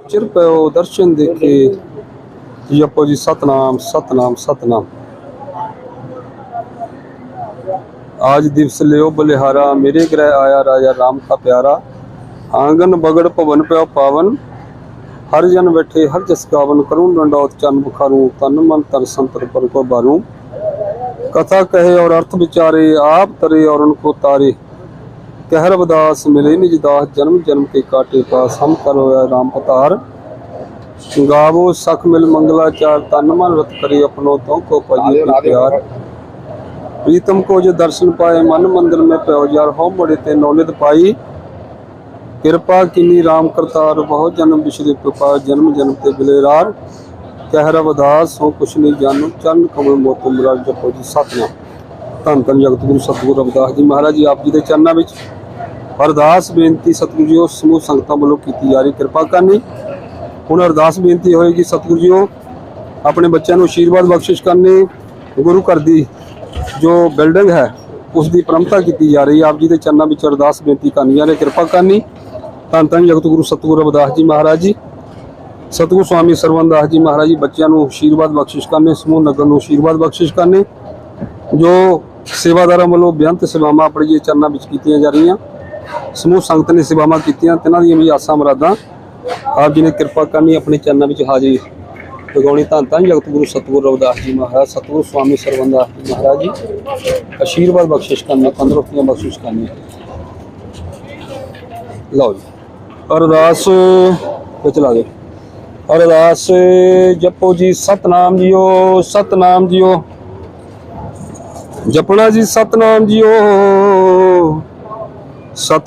चिर पयो दर्शन देखे जपो जी सतनाम सतनाम सतनाम। आज दिवस लियो बलिहारा, मेरे ग्रह आया राजा राम का प्यारा। आँगन बगड़ पवन प्यो पावन, हर जन बैठे, हर जस गावन करूँ दंडौत चन बुखारू, तन मन तन संतर पर को बारू। कथा कहे और अर्थ विचारे, आप तरे और उनको तारे। ਕਹਿਰ ਵਦਾਸ ਮਿਲੇ ਨਿਜ ਦਾਸ ਜਨਮ ਜਨਮ ਕੇ ਕਾਟੇ ਪਾਸ ਹਮ ਕਰ ਹੋਇਆ ਰਾਮ ਪਤਾਰ ਗਾਵੋ ਸਖ ਮਿਲ ਮੰਗਲਾ ਚਾਰ ਤਨ ਮਨ ਰਤ ਕਰੀ ਆਪਣੋ ਤੋਂ ਕੋ ਪਾਈਏ ਪਿਆਰ। ਪ੍ਰੀਤਮ ਕੋ ਜੋ ਦਰਸ਼ਨ ਪਾਏ ਮਨ ਮੰਦਰ ਮੈਂ ਪਿਓ ਯਾਰ ਹੋ ਮੜੇ ਤੇ ਨੌਲਤ ਪਾਈ। ਕਿਰਪਾ ਕਿਨੀ RAM ਕਰਤਾਰ ਬਹੁ ਜਨਮ ਬਿਸ਼ਰੇ ਪਪਾ ਜਨਮ ਜਨਮ ਤੇ ਬਿਲੇਰਾਰ ਕਹਿ ਰਬ ਦਾਸ ਹੋ ਕੁਛ ਨਹੀਂ ਜਾਣੋ ਚੰਨ ਕਮਲ ਮੋਤ ਰਾਜ ਜਪੋ ਜੀ ਸਤਨਾਮ ਧੰਨ ਧੰਨ ਜਗਤ ਗੁਰੂ ਸਤਿਗੁਰੂ ਰਵਿਦਾਸ ਜੀ ਮਹਾਰਾਜ ਜੀ ਆਪ ਜੀ ਦੇ ਚਰਨਾਂ ਵਿੱਚ ਅਰਦਾਸ ਬੇਨਤੀ ਸਤਿਗੁਰੂ ਜੀ ਸਮੂਹ ਸੰਗਤਾਂ ਵੱਲੋਂ ਕੀਤੀ ਜਾ ਰਹੀ ਕਿਰਪਾ ਕਰਨੀ। ਹੁਣ ਅਰਦਾਸ ਬੇਨਤੀ ਹੋਏਗੀ ਸਤਿਗੁਰੂ ਜੀਓ ਆਪਣੇ ਬੱਚਿਆਂ ਨੂੰ ਆਸ਼ੀਰਵਾਦ ਬਖਸ਼ਿਸ਼ ਕਰਨੀ। ਗੁਰੂ ਘਰ ਦੀ ਜੋ ਬਿਲਡਿੰਗ ਹੈ ਉਸ ਦੀ ਪ੍ਰੰਪਤਾ ਕੀਤੀ ਜਾ ਰਹੀ ਹੈ। ਆਪ ਜੀ ਦੇ ਚਰਨਾਂ ਵਿੱਚ ਅਰਦਾਸ ਬੇਨਤੀ ਕਰਨੀ ਜਾ ਕਿਰਪਾ ਕਰਨੀ। ਧੰਨ ਧੰਨ ਜਗਤ ਗੁਰੂ ਸਤਿਗੁਰੂ ਰਵਿਦਾਸ ਜੀ ਮਹਾਰਾਜ ਜੀ। ਸਤਿਗੁਰੂ ਸਵਾਮੀ ਸਰਵਨਦਾਸ ਜੀ ਮਹਾਰਾਜ ਜੀ, ਬੱਚਿਆਂ ਨੂੰ ਆਸ਼ੀਰਵਾਦ ਬਖਸ਼ਿਸ਼ ਕਰਨੇ, ਸਮੂਹ ਨਗਰ ਨੂੰ ਆਸ਼ੀਰਵਾਦ ਬਖਸ਼ਿਸ਼ ਕਰਨੇ। ਜੋ ਸੇਵਾਦਾਰਾਂ ਵੱਲੋਂ ਬੇਅੰਤ ਸੇਵਾਵਾਂ ਆਪਣੇ ਜੀ ਚਰਨਾਂ ਵਿੱਚ ਕੀਤੀਆਂ ਜਾ ਰਹੀਆਂ। ਸਮੂਹ ਸੰਗਤ ਨੇ ਸੇਵਾਵਾਂ ਕੀਤੀਆਂ ਤਿਨਾਂ ਦੀਆਂ ਵੀ ਆਸਾਂ ਮੁਰਾਦਾਂ। ਆਪ ਜੀ ਨੇ ਕਿਰਪਾ ਕਰਨੀ, ਆਪਣੇ ਚਰਨਾਂ ਵਿੱਚ ਹਾਜ਼ਰੀ ਲਗਾਉਣੀ। ਧੰਨ ਧੰਨ ਜਗਤ ਗੁਰੂ ਸਤਿਗੁਰੂ ਰਵਿਦਾਸ ਜੀ ਮਹਾਰਾਜ, ਸਤਿਗੁਰੂ ਸਵਾਮੀ ਸਰਵਨਦਾਸ ਜੀ ਮਹਾਰਾਜ ਜੀ। ਆਸ਼ੀਰਵਾਦ, ਬਖਸ਼ਿਸ਼ ਕਰਨਾ, ਤੰਦਰੁਸਤੀਆਂ, ਬਖਸ਼ਿਸ਼ ਕਰਨੀਆਂ ਲਓ ਜੀ। ਅਰਦਾਸ ਵਿੱਚ ਲਾ ਦੇ ਅਰਦਾਸ ਜਪੋ ਜੀ ਸਤਨਾਮ ਜੀਓ ਸਤਨਾਮ ਜੀਓ। ਜਪਣਾ ਜੀ ਸਤਨਾਮ ਜੀਓ। সতেরো